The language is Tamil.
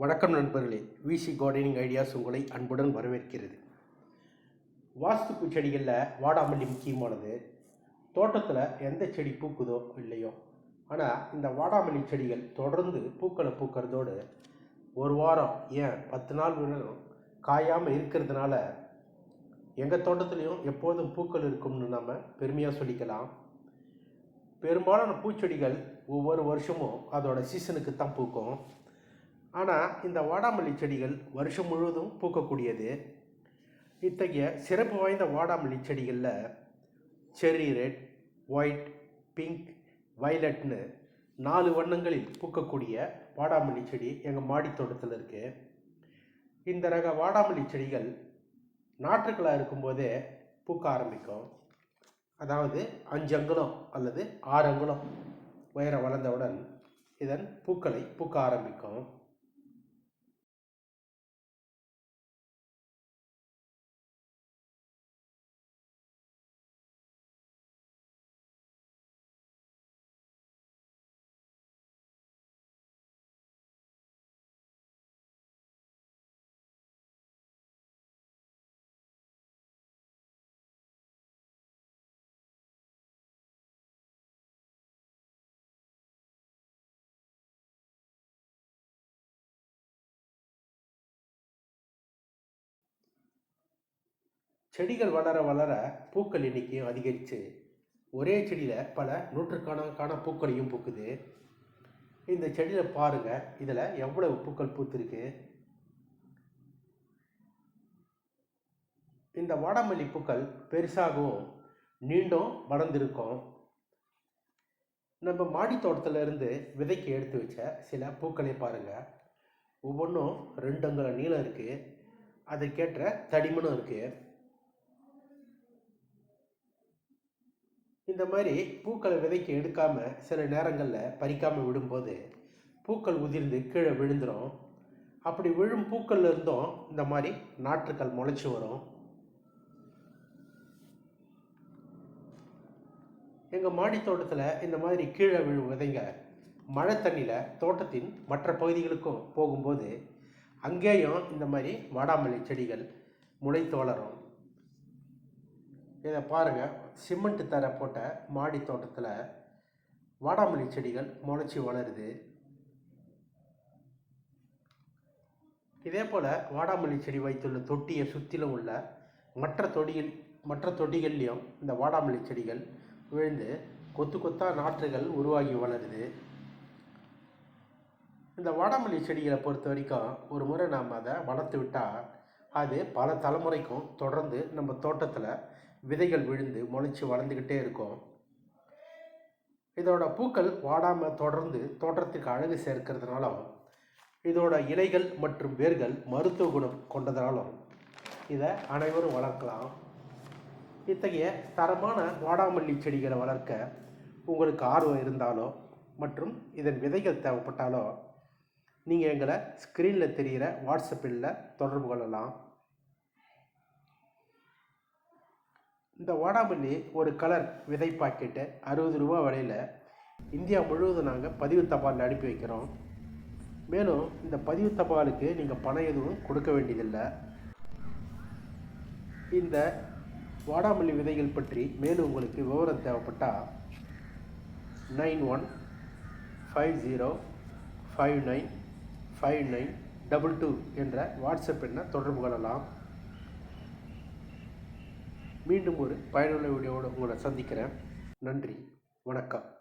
வணக்கம் நண்பர்களே. விசி கார்டனிங் ஐடியாஸ் உங்களை அன்புடன் வரவேற்கிறது. வாஸ்துப்பு செடிகளில் வாடாமல்லி முக்கியமானது. தோட்டத்தில் எந்த செடி பூக்குதோ இல்லையோ. ஆனால் இந்த வாடாமல்லி செடிகள் தொடர்ந்து பூக்களை பூக்கிறதோடு ஒரு வாரம் ஏன் பத்து நாள் வேணும் காயாமல் இருக்கிறதுனால எங்கள் தோட்டத்துலேயும் எப்போதும் பூக்கள் இருக்கும்னு நம்ம பெருமையாக சொல்லிக்கலாம். பெரும்பாலான பூச்செடிகள் ஒவ்வொரு வருஷமும் அதோட சீசனுக்கு தான் பூக்கும். ஆனால் இந்த வாடாமல்லி செடிகள் வருஷம் முழுவதும் பூக்கக்கூடியது. இத்தகைய சிறப்பு வாய்ந்த வாடாமல்லி செடிகளில் செர்ரி ரெட் ஒயிட் பிங்க் வயலட்னு நாலு வண்ணங்களில் பூக்கக்கூடிய வாடாமல்லி செடி எங்கள் மாடி தோட்டத்தில் இருக்குது இந்த ரக வாடாமல்லி செடிகள் நாற்றுக்களாக இருக்கும்போதே பூக்க ஆரம்பிக்கும். அதாவது அஞ்சு அங்குலம் அல்லது ஆறு அங்குலம் உயரம் வளர்ந்தவுடன் இதன் பூக்களை பூக்க ஆரம்பிக்கும். செடிகள் வளர வளர பூக்கள் எண்ணிக்கையும் அதிகரித்து ஒரே செடியில் பல நூற்றுக்கணக்கான பூக்களையும் பூக்குது. இந்த செடியில் பாருங்கள் இதில் எவ்வளவு பூக்கள் பூத்திருக்கு. இந்த வாடாமல்லி பூக்கள் பெருசாகவும் நீண்டும் வளர்ந்துருக்கும். நம்ம மாடி தோட்டத்திலிருந்து விதைக்கு எடுத்து வச்ச சில பூக்களை பாருங்கள் ஒவ்வொன்றும் ரெண்டு அங்குல நீளம் இருக்குது அதற்கேற்ற தடிமனும் இருக்குது இந்த மாதிரி பூக்களை விதைக்கு எடுக்காமல் சில நேரங்களில் பறிக்காமல் விடும்போது பூக்கள் உதிர்ந்து கீழே விழுந்துடும் அப்படி விழும் பூக்கள் இருந்தும் இந்த மாதிரி நாற்றுக்கள் முளைச்சி வரும். எங்கள் மாடி தோட்டத்தில் இந்த மாதிரி கீழே விழும் விதைங்க மழை தண்ணியில் தோட்டத்தின் மற்ற பகுதிகளுக்கும் போகும்போது அங்கேயும் இந்த மாதிரி வாடாமல்லி செடிகள் முளைத்து வளரும் இதை பாருங்கள் சிமெண்ட் தர போட்ட மாடி தோட்டத்தில் வாடாமல்லி செடிகள் முளைச்சி வளருது. இதே போல் வாடாமல்லி செடி வைத்துள்ள தொட்டியை சுற்றிலும் உள்ள மற்ற தொடியில் மற்ற தொட்டிகள்லேயும் இந்த வாடாமல்லி செடிகள் விழுந்து கொத்து கொத்தாக நாற்றுகள் உருவாகி வளருது. இந்த வாடாமல்லி செடிகளை பொறுத்த வரைக்கும் ஒரு முறை நாம் அதை வளர்த்து விட்டால் அது பல தலைமுறைக்கும் தொடர்ந்து நம்ம தோட்டத்தில் விதைகள் விழுந்து முளைச்சி வளர்ந்துக்கிட்டே இருக்கும். இதோட பூக்கள் வாடாமல் தொடர்ந்து தோற்றத்துக்கு அழகு சேர்க்கிறதுனாலும் இதோட இலைகள் மற்றும் வேர்கள் மருத்துவ குணம் கொண்டதுனாலும் இதை அனைவரும் வளர்க்கலாம். இத்தகைய தரமான வாடாமல்லி செடிகளை வளர்க்க உங்களுக்கு ஆர்வம் இருந்தாலோ மற்றும் இதன் விதைகள் தேவைப்பட்டாலோ நீங்கள் எங்களை ஸ்க்ரீனில் தெரிகிற வாட்ஸ்அப்பில் தொடர்பு கொள்ளலாம். இந்த வாடாமல்லி ஒரு கலர் விதை பாக்கெட்டு அறுபது ரூபா விலையில் இந்தியா முழுவதும் நாங்கள் பதிவு தபாலில் அனுப்பி வைக்கிறோம். மேலும் இந்த பதிவு தபாலுக்கு நீங்கள் பணம் எதுவும் கொடுக்க வேண்டியதில்லை. இந்த வாடாமல்லி விதைகள் பற்றி மேலும் உங்களுக்கு விவரம் தேவைப்பட்டால் nine one five zero five nine five nine double two என்ற வாட்ஸ்அப் எண்ணை தொடர்பு கொள்ளலாம். மீண்டும் ஒரு பயனுள்ள வீடியோவோடு உங்களை சந்திக்கிறேன். நன்றி. வணக்கம்.